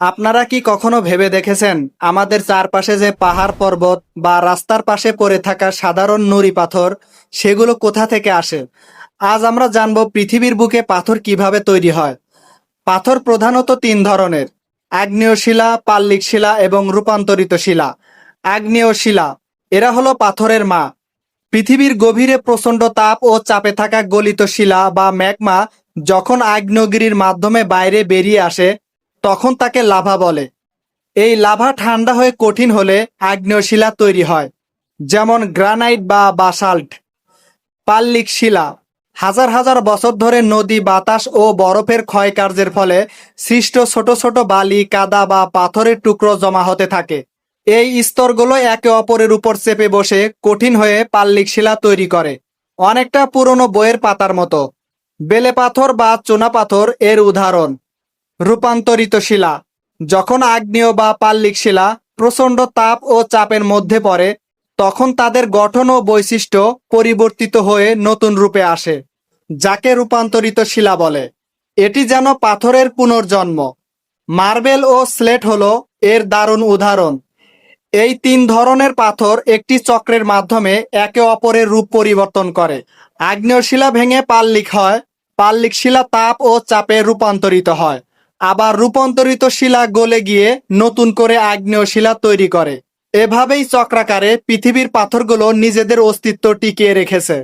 আপনারা কি কখনো ভেবে দেখেছেন, আমাদের চারপাশে যে পাহাড় পর্বত বা রাস্তার পাশে পড়ে থাকা সাধারণ নুড়ি পাথর, সেগুলো কোথা থেকে আসে? আজ আমরা জানব পৃথিবীর বুকে পাথর কীভাবে তৈরি হয়। পাথর প্রধানত তিন ধরনের আগ্নেয় শিলা পাল্লিক শিলা এবং রূপান্তরিত শিলা। আগ্নেয় শিলা এরা হলো পাথরের মা। পৃথিবীর গভীরে প্রচণ্ড তাপ ও চাপে থাকা গলিত শিলা বা ম্যাগমা যখন আগ্নেয়গিরির মাধ্যমে বাইরে বেরিয়ে আসে তখন তাকে লাভা বলে। এই লাভা ঠান্ডা হয়ে কঠিন হলে আগ্নেয় শিলা তৈরি হয়, যেমন গ্রানাইট বা বাসাল্ট। পাল্লিক শিলা, হাজার হাজার বছর ধরে নদী, বাতাস ও বরফের ক্ষয়কার্যের ফলে সৃষ্ট ছোট ছোট বালি, কাদা বা পাথরের টুকরো জমা হতে থাকে। এই স্তরগুলো একে অপরের উপর চেপে বসে কঠিন হয়ে পাল্লিক শিলা তৈরি করে, অনেকটা পুরনো বইয়ের পাতার মতো। বেলে পাথর বা চুনা পাথর এর উদাহরণ। রূপান্তরিত শিলা। যখন আগ্নেয় বা পাল্লিক শিলা প্রচণ্ড তাপ ও চাপের মধ্যে পড়ে, তখন তাদের গঠন ও বৈশিষ্ট্য পরিবর্তিত হয়ে নতুন রূপে আসে, যাকে রূপান্তরিত শিলা বলে। এটি যেন পাথরের পুনর্জন্ম। মার্বেল ও স্লেট হল এর দারুণ উদাহরণ। এই তিন ধরনের পাথর একটি চক্রের মাধ্যমে একে অপরের রূপ পরিবর্তন করে। আগ্নেয় শিলা ভেঙে পাল্লিক হয়, পাল্লিক শিলা তাপ ও চাপে রূপান্তরিত হয়। আবার রূপান্তরিত শিলা গলে গিয়ে নতুন করে আগ্নেয় শিলা তৈরি করে। এভাবেই চক্রাকারে পৃথিবীর পাথরগুলো নিজেদের অস্তিত্ব টিকিয়ে রেখেছে।